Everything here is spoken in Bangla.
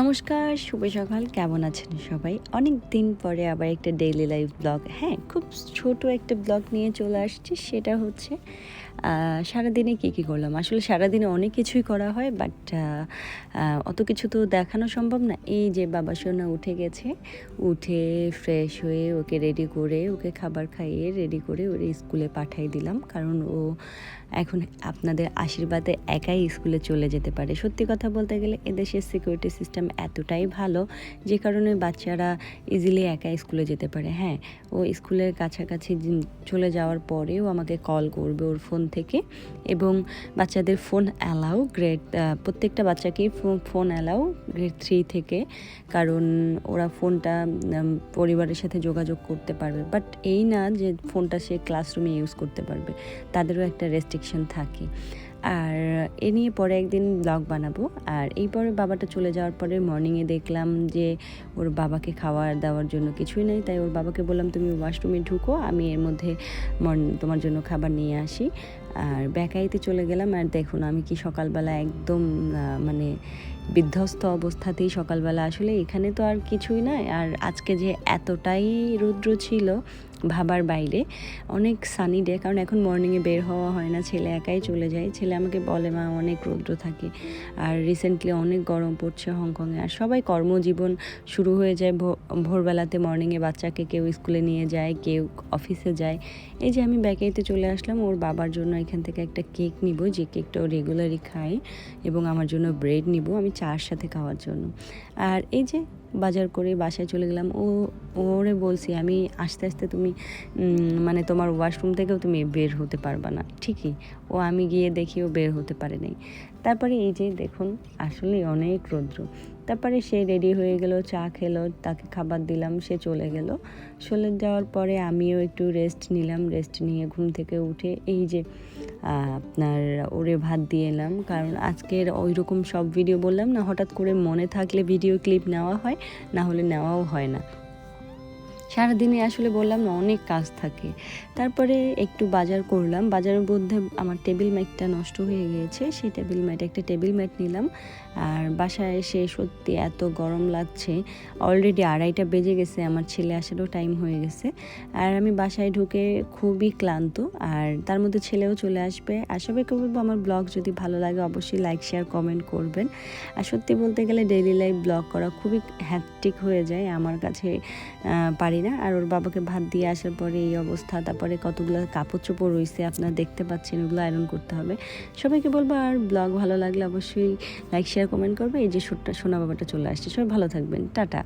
নমস্কার, শুভ সকাল। কেমন আছেন সবাই? অনেক দিন পরে আবার একটা ডেইলি লাইফ ব্লগ হ্যাঁ খুব ছোট একটা ব্লগ নিয়ে চলে আসছি। সেটা হচ্ছে সারাদিনে কী কী করলাম? আসলে সারাদিনে অনেক কিছুই করা হয় বাট অত কিছু তো দেখানো সম্ভব না। এই যে বাবা সোনা উঠে গেছে, উঠে ফ্রেশ হয়ে ওকে রেডি করে, ওকে খাবার খাইয়ে রেডি করে ওর স্কুলে পাঠিয়ে দিলাম। কারণ ও এখন আপনাদের আশীর্বাদে একাই স্কুলে চলে যেতে পারে। সত্যি কথা বলতে গেলে এদেশের সিকিউরিটি সিস্টেম এতটাই ভালো যে কারণে বাচ্চারা ইজিলি একা স্কুলে যেতে পারে। হ্যাঁ ও স্কুলের কাছাকাছি চলে যাওয়ার পরেও আমাকে কল করবে ওর ফোন থেকে এবং বাচ্চাদের ফোন অ্যালাউ গ্রেড প্রত্যেকটা বাচ্চাকেই ফোন অ্যালাউ গ্রেড থ্রি থেকে কারণ ওরা ফোনটা পরিবারের সাথে যোগাযোগ করতে পারবে। বাট এই না যে ফোনটা সে ক্লাসরুমে ইউজ করতে পারবে, তাদেরও একটা রেস্ট্রিকশন থাকে। আর এ নিয়ে পরে একদিন ব্লগ বানাবো। আর এই পরে বাবাটা চলে যাওয়ার পরে মর্নিংয়ে দেখলাম যে ওর বাবাকে খাওয়ার দেওয়ার জন্য কিছুই নেই। তাই ওর বাবাকে বললাম, তুমি ওয়াশরুমে ঢুকো, আমি এর মধ্যে তোমার জন্য খাবার নিয়ে আসি। আর ব্যাকাইতে চলে গেলাম। আর দেখুন, আমি কি সকালবেলা একদম মানে বিধ্বস্ত অবস্থাতেই সকালবেলা আসলে এখানে তো আর কিছুই নাই। আর আজকে যে এতটাই রৌদ্র ছিল ভাবার বাইরে, অনেক সানি ডে কারণ এখন মর্নিংয়ে বের হওয়া হয় না, ছেলে একাই চলে যায়। ছেলে আমাকে বলে, মা, অনেক রৌদ্র থাকে। আর রিসেন্টলি অনেক গরম পড়ছে হংকংয়ে আর সবাই কর্মজীবন শুরু হয়ে যায় ভোরবেলাতে মর্নিংয়ে বাচ্চাকে কেউ স্কুলে নিয়ে যায়, কেউ অফিসে যায়। এই যে আমি ব্যাকেইতে চলে আসলাম, ওর বাবার জন্য এখান থেকে একটা কেক নিব। যে কেকটা ও রেগুলারই খায় এবং আমার জন্য ব্রেড নিব। আমি চার সাথে খাওয়ার জন্য। আর এই যে বাজার করে বাসায় চলে গেলাম। ও, ওরে বলছি, আমি আস্তে আস্তে তুমি মানে তোমার ওয়াশরুম থেকেও তুমি বের হতে পারবা না। ঠিকই, ও আমি গিয়ে দেখি ও বের হতে পারে নাই। তারপরে এই যে দেখুন, আসলে অনেক রৌদ্র। তারপরে সে রেডি হয়ে গেল, চা খেলো, তাকে খাবার দিলাম, সে চলে গেল। চলে যাওয়ার পরে আমিও একটু রেস্ট নিলাম রেস্ট নিয়ে ঘুম থেকে উঠে এই যে আপনার ওরে ভাত দিয়ে এলাম। কারণ আজকের ওই রকম সব ভিডিও বললাম না, হঠাৎ করে মনে থাকলে ভিডিও ক্লিপ নেওয়া হয়। না হলে নেওয়াও হয় না। সারাদিনে আসলে বললাম না, অনেক কাজ থাকে। তারপরে একটু বাজার করলাম। বাজারের মধ্যে আমার টেবিল ম্যাটটা নষ্ট হয়ে গিয়েছে। সেই টেবিল ম্যাট, একটা টেবিল ম্যাট নিলাম। আর বাসায় এসে সত্যি এত গরম লাগছে। অলরেডি আড়াইটা বেজে গেছে, আমার ছেলে আসারও টাইম হয়ে গেছে। আর আমি বাসায় ঢুকে খুবই ক্লান্ত। আর তার মধ্যে ছেলেও চলে আসবে। সবাইকে বলব আমার ব্লগ যদি ভালো লাগে, অবশ্যই লাইক শেয়ার কমেন্ট করবেন। আর সত্যি বলতে গেলে ডেইলি লাইফ ব্লগ করা খুবই হ্যাট্রিক হয়ে যায়। আমার কাছে পারি না। আর ওর বাবাকে ভাত দিয়ে আসার পরে এই অবস্থা, তারপরে কতগুলো কাপড় চোপড় রয়েছে আপনারা দেখতে পাচ্ছেন, ওগুলো আয়রন করতে হবে। সবাইকে বলব আর ব্লগ ভালো লাগলে অবশ্যই লাইক শেয়ার কমেন্ট করবে। এই যে সোনা বাবাটা চলে আসছে। সবাই ভালো থাকবেন। টাটা।